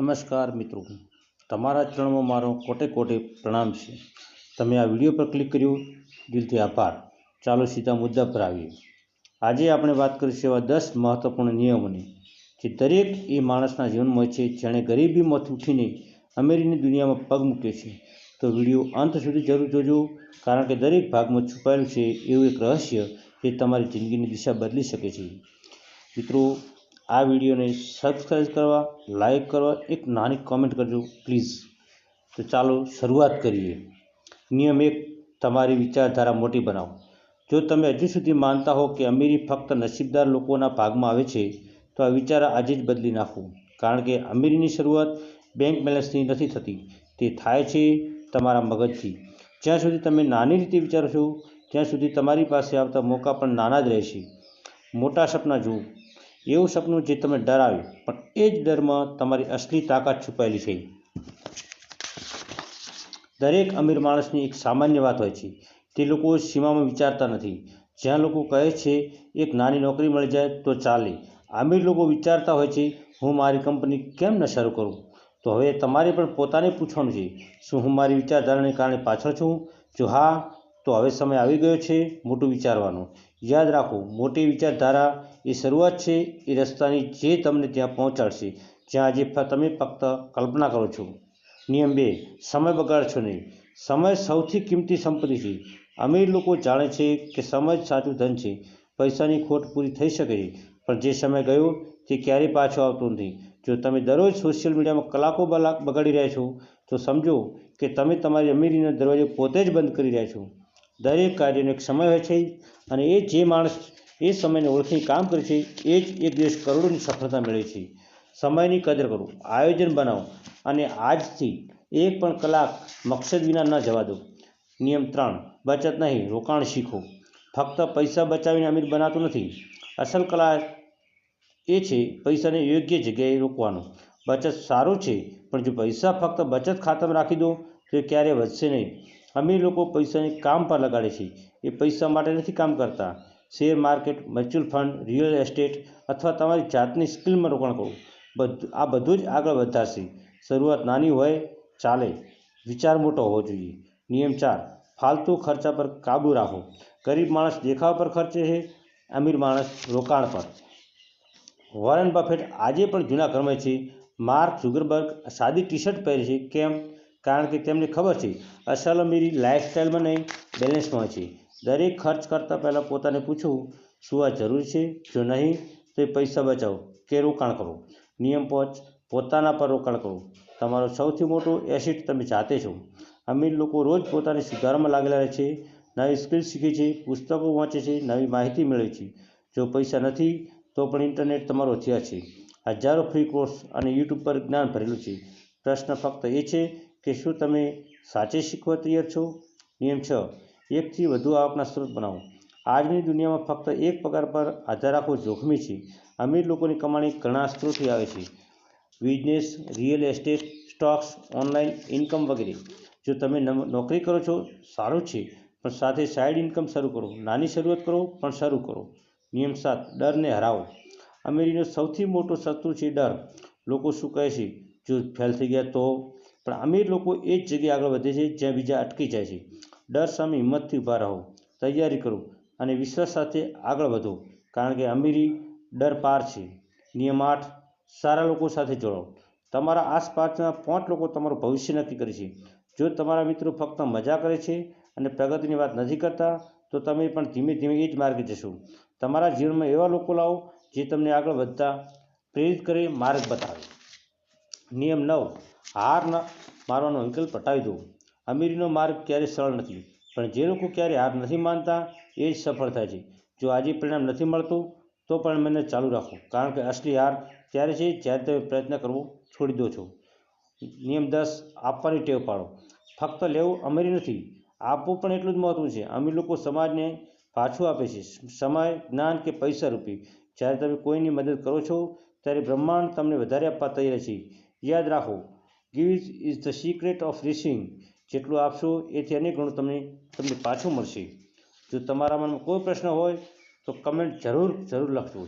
નમસ્કાર મિત્રો. તમારા ચરણમાં મારો કોટે કોટે પ્રણામ છે. તમે આ વીડિયો પર ક્લિક કર્યું. દિલથી આભાર. ચાલો સીધા મુદ્દા પર આવીએ. આજે આપણે વાત કરીશું એવા દસ મહત્ત્વપૂર્ણ નિયમોની, જે દરેક એ માણસના જીવનમાં છે, જેણે ગરીબીમાંથી ઉઠીને અમેરીની દુનિયામાં પગ મૂક્યો છે. તો વીડિયો અંત સુધી જરૂર જોજો, કારણ કે દરેક ભાગમાં છુપાયેલું છે એવું એક રહસ્ય, જે તમારી જિંદગીની દિશા બદલી શકે છે. મિત્રો આ વિડીયોને સબસ્ક્રાઈબ કરવા લાઈક કરવા, એક નાની કોમેન્ટ કરજો પ્લીઝ તો ચાલો શરૂઆત કરીએ. નિયમ એક, તમારી વિચારધારા મોટી બનાવો. જો તમે હજુ સુધી માનતા હો કે અમીરી ફક્ત નસીબદાર લોકોના ભાગમાં આવે છે, તો આ વિચાર આજે જ બદલી નાખો. કારણ કે અમીરીની શરૂઆત બેંક બેલેન્સની નથી થતી. તે થાય છે તમારા મગજથી. જ્યાં સુધી તમે નાની રીતે વિચારો છો, ત્યાં સુધી તમારી પાસે આવતા મોકા પણ નાના જ રહેશે. મોટા સપના જુઓ. એવું સપનું જે તમને ડરાવે પણ એ જ ડરમાં તમારી અસલી તાકાત છુપાયેલી છે. દરેક અમીર માણસની એક સામાન્ય વાત હોય છે. તે લોકો સીમામાં વિચારતા નથી. જ્યાં લોકો કહે છે, એક નાની નોકરી મળી જાય તો ચાલે. અમીર લોકો વિચારતા હોય છે, હું મારી કંપની કેમ ન શરૂ કરું? તો હવે તમારે પણ પોતાને પૂછવાનું છે, શું હું મારી વિચારધારાને કારણે પાછળ છું? જો હા, તો હવે સમય આવી ગયો છે મોટું વિચારવાનો. યાદ રાખો, મોટી વિચારધારા એ શરૂઆત છે, એ રસ્તાની જે તમને ત્યાં પહોંચાડશે, જ્યાં આજે તમે ફક્ત કલ્પના કરો છો. નિયમ બે, સમય બગાડશો નહીં. સમય સૌથી કિંમતી સંપત્તિ છે. અમીર લોકો જાણે છે કે સમય સાચું ધન છે. પૈસાની ખોટ પૂરી થઈ શકે છે, પણ જે સમય ગયો, તે ક્યારેય પાછો આવતો નથી. જો તમે દરરોજ સોશિયલ મીડિયામાં કલાકો બગાડી રહ્યા છો, તો સમજો કે તમે તમારી અમીરીનો દરવાજો પોતે જ બંધ કરી રહ્યા છો. દરેક કાર્યનો એક સમય હોય છે અને એ જે માણસ એ સમયને ઓળખીને કામ કરે છે, એ જ એક દિવસ કરોડોની સફળતા મેળવે છે. સમયની કદર કરો, આયોજન બનાવો અને આજથી એક પણ કલાક મકસદ વિના ન જવા દો. નિયમ ત્રણ, બચત નહીં, રોકાણ શીખો. ફક્ત પૈસા બચાવીને અમીર બનાતું નથી. અસલ કલા એ છે પૈસાને યોગ્ય જગ્યાએ રોકવાનો. બચત સારું છે, પણ જો પૈસા ફક્ત બચત ખાતામાં રાખી દો, તો ક્યારેય વધશે નહીં. અમીર લોકો પૈસાને કામ પર લગાડે છે એ પૈસા માટે નથી કામ કરતા. Share market, mutual fund, real estate અથવા તમારી જાતની સ્કિલમાં રોકાણ કરો બધું, આ બધું જ આગળ વધારશે. શરૂઆત નાની હોય, ચાલે. વિચાર મોટો હોવો જોઈએ. નિયમ ચાર, ફાલતુ ખર્ચા પર કાબૂ રાખો. ગરીબ માણસ દેખાવ પર ખર્ચે છે, અમીર માણસ રોકાણ પર. વોરેન બફેટ આજે પણ જૂના ક્રમે છે. માર્ક ઝુગરબર્ગ સાદી ટી શર્ટ પહેરે છે. કેમ? કારણ કે તેમને ખબર છે, અસલ અમીરી લાઇફસ્ટાઇલમાં નહીં બેલેન્સમાં છે. દરેક ખર્ચ કરતાં પહેલાં પોતાને પૂછવું, શું આ જરૂરી છે? જો નહીં, તો પૈસા બચાવો કે રોકાણ કરો. નિયમ પાંચ, પોતાના પર રોકાણ કરો. તમારો સૌથી મોટો એસિડ તમે જાતે છો. અમીર લોકો રોજ પોતાને સુધારમાં લાગેલા રહે છે, નવી સ્કિલ શીખે છે, પુસ્તકો વાંચે છે, નવી માહિતી મેળવે છે. જો પૈસા નથી, તો પણ ઇન્ટરનેટ તમારો હથિયાર છે. હજારો ફ્રી કોર્સ અને યુટ્યુબ પર જ્ઞાન ભરેલું છે. પ્રશ્ન ફક્ત એ છે કે શું તમે સાચે શીખવા તૈયાર છો? નિયમ છ, એકથી વધુ આવકના સ્ત્રોત બનાવો. આજની દુનિયામાં ફક્ત એક પગાર પર આધાર રાખવો જોખમી છે. અમીર લોકોની કમાણી ઘણા સ્ત્રોતથી આવે છે. Business, real estate, stocks, online income વગેરે. જો તમે નોકરી કરો છો, સારું છે, પણ સાથે સાઇડ ઇન્કમ શરૂ કરો. નાની શરૂઆત કરો, પણ શરૂ કરો. નિયમ સાત, ડરને હરાવો. અમીરીનો સૌથી મોટો શત્રુ છે ડર. લોકો શું કહે છે? જો ફેલ થઈ ગયા તો? પણ અમીર લોકો એ જ જગ્યાએ આગળ વધે છે, જ્યાં બીજા અટકી જાય છે. ડર સામે હિંમતથી ઊભા રહો, તૈયારી કરો અને વિશ્વાસ સાથે આગળ વધો, કારણ કે અમીરી ડર પાર છે. નિયમ આઠ, સારા લોકો સાથે જોડો તમારા આસપાસના પાંચ લોકો તમારું ભવિષ્ય નક્કી કરે છે. જો તમારા મિત્રો ફક્ત મજા કરે છે અને પ્રગતિની વાત નથી કરતા, તો તમે પણ ધીમે ધીમે એ જ માર્ગે જશો. તમારા જીવનમાં એવા લોકો લાવો જે તમને આગળ વધતા પ્રેરિત કરે, માર્ગ બતાવે. નિયમ નવ. હાર ન મારવાનો વિકલ્પ હટાવી દો. અમીરીનો માર્ગ ક્યારેય સરળ નથી. પણ જે લોકો ક્યારેય હાર નથી માનતા, એ જ સફળ થાય છે. જો આજે પરિણામ નથી મળતું, તો પણ મને ચાલુ રાખો. કારણ કે અસલી હાર ત્યારે છે જ્યારે તમે પ્રયત્ન કરવો છોડી દો છો. નિયમ દસ, આપવાની ટેવ પાડો. ફક્ત લેવું અમીરી નથી. આપવું પણ એટલું જ મહત્વનું છે. અમીર લોકો સમાજને પાછું આપે છે. સમય, જ્ઞાન કે પૈસા રૂપી. જ્યારે તમે કોઈની મદદ કરો છો, ત્યારે બ્રહ્માંડ તમને વધારે આપવા તૈયાર છે. યાદ રાખો give is the secret of rising. જેટલું આપશો એથી અનેક ગણું તમને તમને પાછું મળશે. જો તમારા મનમાં કોઈ પ્રશ્ન હોય તો કમેન્ટ જરૂર જરૂર લખજો.